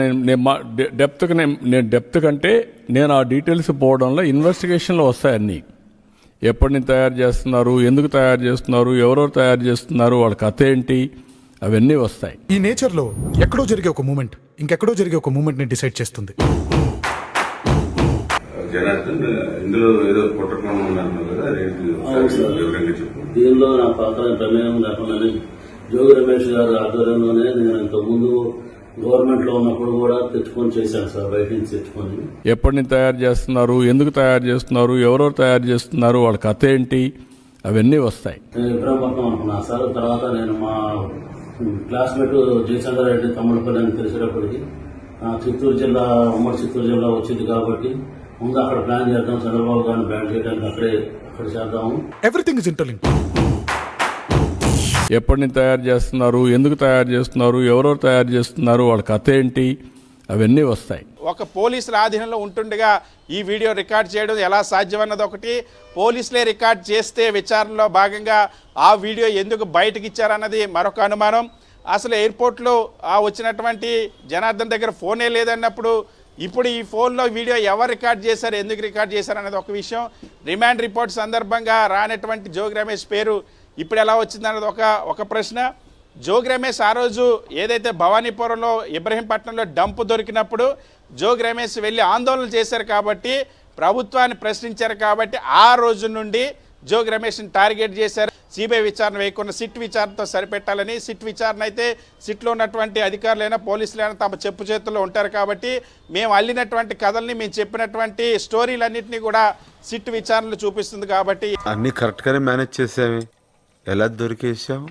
నేను నేను డెప్త్కి నేను నేను డెప్త్ కంటే నేను ఆ డీటెయిల్స్ పోవడంలో ఇన్వెస్టిగేషన్లో వస్తాయి అన్నీ ఎప్పటి నుంచి తయారు చేస్తున్నారు ఎందుకు తయారు చేస్తున్నారు ఎవరెవరు తయారు చేస్తున్నారు వాళ్ళ కథ ఏంటి అవన్నీ వస్తాయి. ఈ నేచర్లో ఎక్కడో జరిగే ఒక మూమెంట్ ఇంకెక్కడో జరిగే ఒక మూమెంట్ని డిసైడ్ చేస్తుంది. జనార్దన్ ఇందులో ఏదో కుట్రకోణం ఉన్నారు కదా రేపు అవును సార్. వివరంగా చెప్పు దీనిలో నా పాత్ర ప్రమేయం లేకుండానే జోగి రమేష్ గారి ఆధ్వర్యంలోనే నేను ఇంతకుముందు గవర్నమెంట్లో ఉన్నప్పుడు కూడా తెచ్చుకొని చేశాను సార్ బయట నుంచి తెచ్చుకొని. ఎప్పటి నుంచి తయారు చేస్తున్నారు ఎందుకు తయారు చేస్తున్నారు ఎవరెవరు తయారు చేస్తున్నారు వాళ్ళ కథ ఏంటి అవన్నీ వస్తాయి. నేను ఇబ్రాహీంపట్నం అనుకున్నా సార్ తర్వాత నేను మా క్లాస్మేట్ జయచంద్ర రెడ్డి తమ్ముడుపల్లి అని తెలిసేటప్పటికి ఆ, చిత్తూరు జిల్లా ఉమ్మడి చిత్తూరు జిల్లా వచ్చింది కాబట్టి ముందు అక్కడ ప్లాన్ చేద్దాం చంద్రబాబు గారిని బ్యాన్ చేయడానికి అక్కడే అక్కడ చేద్దాము. ఎవ్రీథింగ్ ఇస్ ఇంటర్లింక్ ఎప్పటి నుంచి తయారు చేస్తున్నారు ఎందుకు తయారు చేస్తున్నారు ఎవరెవరు తయారు చేస్తున్నారు వాళ్ళ కథ ఏంటి అవన్నీ వస్తాయి. ఒక పోలీసుల ఆధీనంలో ఉంటుండగా ఈ వీడియో రికార్డ్ చేయడం ఎలా సాధ్యమన్నది ఒకటి పోలీసులే రికార్డ్ చేస్తే విచారణలో భాగంగా ఆ వీడియో ఎందుకు బయటకు ఇచ్చారన్నది మరొక అనుమానం. అసలు ఎయిర్పోర్ట్లో ఆ వచ్చినటువంటి జనార్దన్ దగ్గర ఫోనే లేదన్నప్పుడు ఇప్పుడు ఈ ఫోన్లో వీడియో ఎవరు రికార్డ్ చేశారు ఎందుకు రికార్డ్ చేశారు అనేది ఒక విషయం. రిమాండ్ రిపోర్ట్ సందర్భంగా రానటువంటి జోగి రమేష్ పేరు ఇప్పుడు ఎలా వచ్చిందన్నది ఒక ఒక ప్రశ్న. జోగి రమేష్ ఆ రోజు ఏదైతే భవానీపురంలో ఇబ్రహీంపట్నంలో డంప్ దొరికినప్పుడు జోగి రమేష్ వెళ్ళి ఆందోళన చేశారు కాబట్టి ప్రభుత్వాన్ని ప్రశ్నించారు కాబట్టి ఆ రోజు నుండి జోగి రమేష్ని టార్గెట్ చేశారు. సిబిఐ విచారణ వేయకుండా సిట్ విచారణతో సరిపెట్టాలని సిట్ విచారణ అయితే సిట్లో ఉన్నటువంటి అధికారులైనా పోలీసులైనా తమ చెప్పు చేతుల్లో ఉంటారు కాబట్టి మేము అల్లినటువంటి కథల్ని మేము చెప్పినటువంటి స్టోరీలన్నింటినీ కూడా సిట్ విచారణలు చూపిస్తుంది కాబట్టి అన్ని కరెక్ట్గానే మేనేజ్ చేసామే ఎలా దొరికేసావు